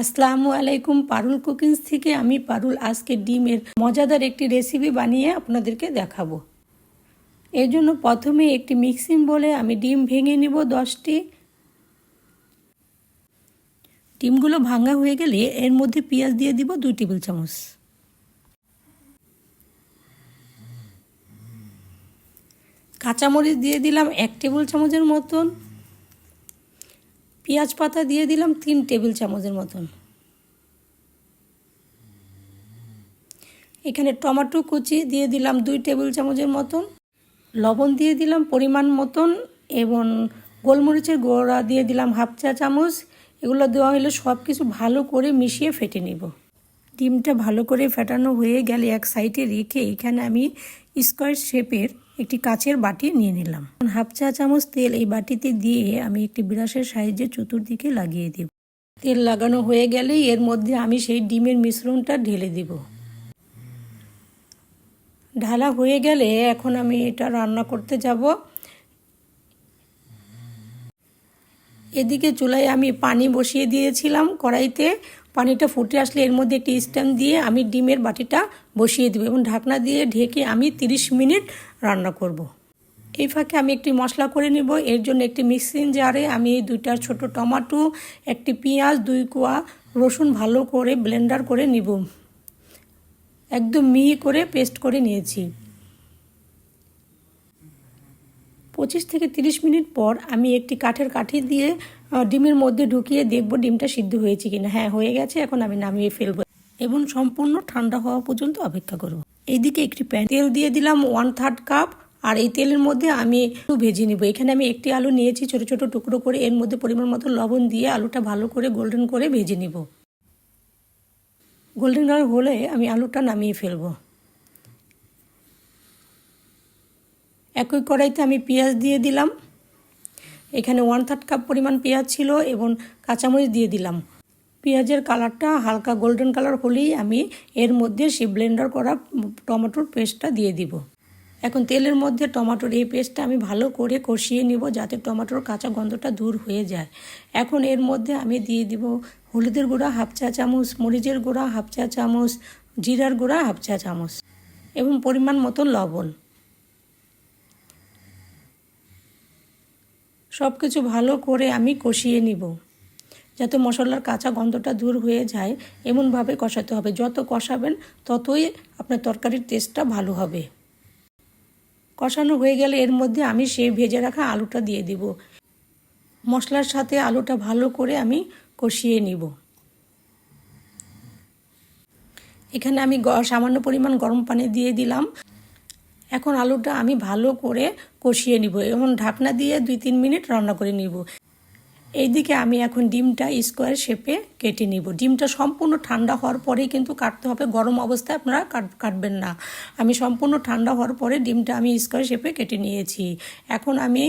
আসসালামু আলাইকুম, পারুল কুকিংস থেকে আমি পারুল আজকে ডিমের মজাদার একটি রেসিপি বানিয়ে আপনাদেরকে দেখাবো। এর জন্য প্রথমে একটি মিক্সিং বলে আমি ডিম ভেঙে নিব দশটি। ডিমগুলো ভাঙা হয়ে গেলে এর মধ্যে পেঁয়াজ দিয়ে দিব দুই টেবিল চামচ। কাঁচামরিচ দিয়ে দিলাম এক টেবিল চামচের মতন। পেঁয়াজ পাতা দিয়ে দিলাম তিন টেবিল চামচের মতন। এখানে টমেটো কুচি দিয়ে দিলাম দুই টেবিল চামচের মতন। লবণ দিয়ে দিলাম পরিমাণ মতন এবং গোলমরিচের গোড়া দিয়ে দিলাম হাফ চা চামচ। এগুলো দেওয়া হলে সব কিছু ভালো করে মিশিয়ে ফেটে নিব। ডিমটা ভালো করে ফেটানো হয়ে গেলে এক সাইডে রেখে এখানে আমি স্কোয়ার শেপের একটি কাচের বাটি নিয়ে নিলাম। হাফ চা চামচ তেল এই বাটিতে দিয়ে আমি একটি বিরাসের সাহায্যে চতুর্দিকে লাগিয়ে দিব। তেল লাগানো হয়ে গেলেই এর মধ্যে আমি সেই ডিমের মিশ্রণটা ঢেলে দিব। ঢালা হয়ে গেলে এখন আমি এটা রান্না করতে যাব। এদিকে চুলায় আমি পানি বসিয়ে দিয়েছিলাম কড়াইতে। পানিটা ফুটে আসলে এর মধ্যে একটি স্ট্যান্ড দিয়ে আমি ডিমের বাটিটা বসিয়ে দেবো এবং ঢাকনা দিয়ে ঢেকে আমি 30 মিনিট রান্না করব। এই ফাঁকে আমি একটি মশলা করে নেব। এর জন্য একটি মিক্সিং জারে আমি দুইটা ছোট টমাটো, একটি পেঁয়াজ, দুই কোয়া রসুন ভালো করে ব্লেন্ডার করে নিব। একদম মিহি করে পেস্ট করে নিয়েছি। পঁচিশ থেকে তিরিশ মিনিট পর আমি একটি কাঠের কাঠি দিয়ে ডিমের মধ্যে ঢুকিয়ে দেখব ডিমটা সিদ্ধ হয়েছে কিনা। হ্যাঁ হয়ে গেছে, এখন আমি নামিয়ে ফেলব। এবং সম্পূর্ণ ঠান্ডা হওয়া পর্যন্ত অপেক্ষা করব। এইদিকে একটি প্যান তেল দিয়ে দিলাম ওয়ান থার্ড কাপ আর এই তেলের মধ্যে আমি একটু ভেজে নিব। এখানে আমি একটি আলু নিয়েছি, ছোট ছোট টুকরো করে। এর মধ্যে পরিমাণ মতো লবণ দিয়ে আলুটা ভালো করে গোল্ডেন করে ভেজে নিব। গোল্ডেন কালার হলে আমি আলুটা নামিয়ে ফেলব। একই কড়াইতে আমি পেঁয়াজ দিয়ে দিলাম। এখানে ওয়ান থার্ড কাপ পরিমাণ পেঁয়াজ ছিল এবং কাঁচামরিচ দিয়ে দিলাম। পেঁয়াজের কালারটা হালকা গোল্ডেন কালার হলেই আমি এর মধ্যে সেই ব্লেন্ডার করা টমেটোর পেস্টটা দিয়ে দিব। এখন তেলের মধ্যে টমেটোর এই পেস্টটা আমি ভালো করে কষিয়ে নিব যাতে টমেটোর কাঁচা গন্ধটা দূর হয়ে যায়। এখন এর মধ্যে আমি দিয়ে দিব হলুদের গুঁড়া হাফ চা চামচ, মরিচের গুঁড়া হাফ চা চামচ, জিরার গুঁড়া হাফ চা চামচ এবং পরিমাণ মতো লবণ। সব কিছু ভালো করে আমি কষিয়ে নিব। যাতে মশলার কাঁচা গন্ধটা দূর হয়ে যায়, এমনভাবে কষাতে হবে। যত কষাবেন, ততই আপনার তরকারির টেস্টটা ভালো হবে। কষানো হয়ে গেলে এর মধ্যে আমি সেই ভেজে রাখা আলুটা দিয়ে দিব। মশলার সাথে আলুটা ভালো করে আমি কষিয়ে নিব। এখানে আমি সামান্য পরিমাণ গরম পানি দিয়ে দিলাম। এখন আলুটা আমি ভালো করে কষিয়ে নিব। এবং ঢাকনা দিয়ে দুই তিন মিনিট রান্না করে নিব। এইদিকে আমি এখন ডিমটা স্কোয়ার শেপে কেটে নিব। ডিমটা সম্পূর্ণ ঠান্ডা হওয়ার পরেই কিন্তু কাটতে হবে। গরম অবস্থায় আপনারা কাটবেন না। আমি সম্পূর্ণ ঠান্ডা হওয়ার পরে ডিমটা আমি স্কোয়ার শেপে কেটে নিয়েছি। এখন আমি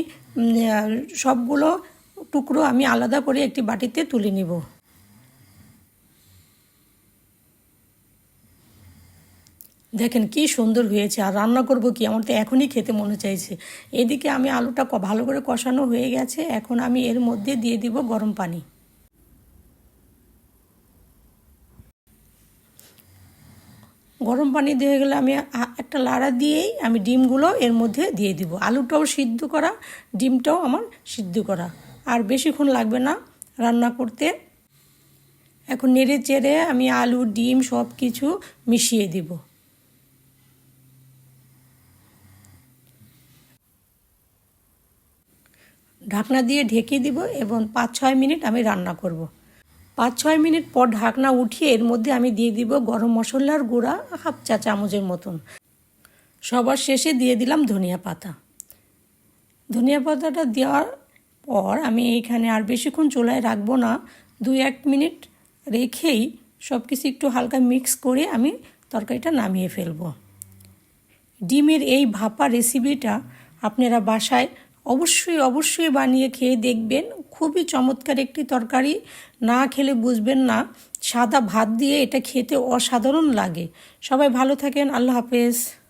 সবগুলো টুকরো আমি আলাদা করে একটি বাটিতে তুলে নিব। দেখেন কি সুন্দর হয়েছে, আর রান্না করব কি? আমার তো এখনই খেতে মনে চাইছে। এদিকে আমি আলুটা ভালো করে কষানো হয়ে গেছে, এখন আমি এর মধ্যে দিয়ে দিব গরম পানি। গরম পানি দিয়ে গেলে আমি একটা লাড়া দিয়েই আমি ডিমগুলো এর মধ্যে দিয়ে দিব। আলুটাও সিদ্ধ করা, ডিমটাও আমার সিদ্ধ করা। আর বেশিক্ষণ লাগবে না রান্না করতে। এখন নেড়ে চেড়ে আমি আলু, ডিম সব কিছু মিশিয়ে দিব। ঢাকনা দিয়ে ঢেকে দিব এবং পাঁচ ছয় মিনিট আমি রান্না করব। পাঁচ ছয় মিনিট পর ঢাকনা উঠিয়ে এর মধ্যে আমি দিয়ে দিব গরম মশলার গুঁড়া হাফ চা চামচের মতন। সবার শেষে দিয়ে দিলাম ধনিয়া পাতা। ধনিয়া পাতাটা দেওয়ার পর আমি এইখানে আর বেশিক্ষণ চুলায় রাখব না। দুই এক মিনিট রেখেই সব কিছু একটু হালকা মিক্স করে আমি তরকারিটা নামিয়ে ফেলব। ডিমের এই ভাপা রেসিপিটা আপনারা বাসায় অবশ্যই অবশ্যই বানিয়ে খেয়ে দেখবেন। খুবই চমৎকার একটি তরকারি। না খেলে বুঝবেন না। সাদা ভাত দিয়ে এটা খেতে অসাধারণ লাগে। সবাই ভালো থাকেন। আল্লাহ হাফেজ।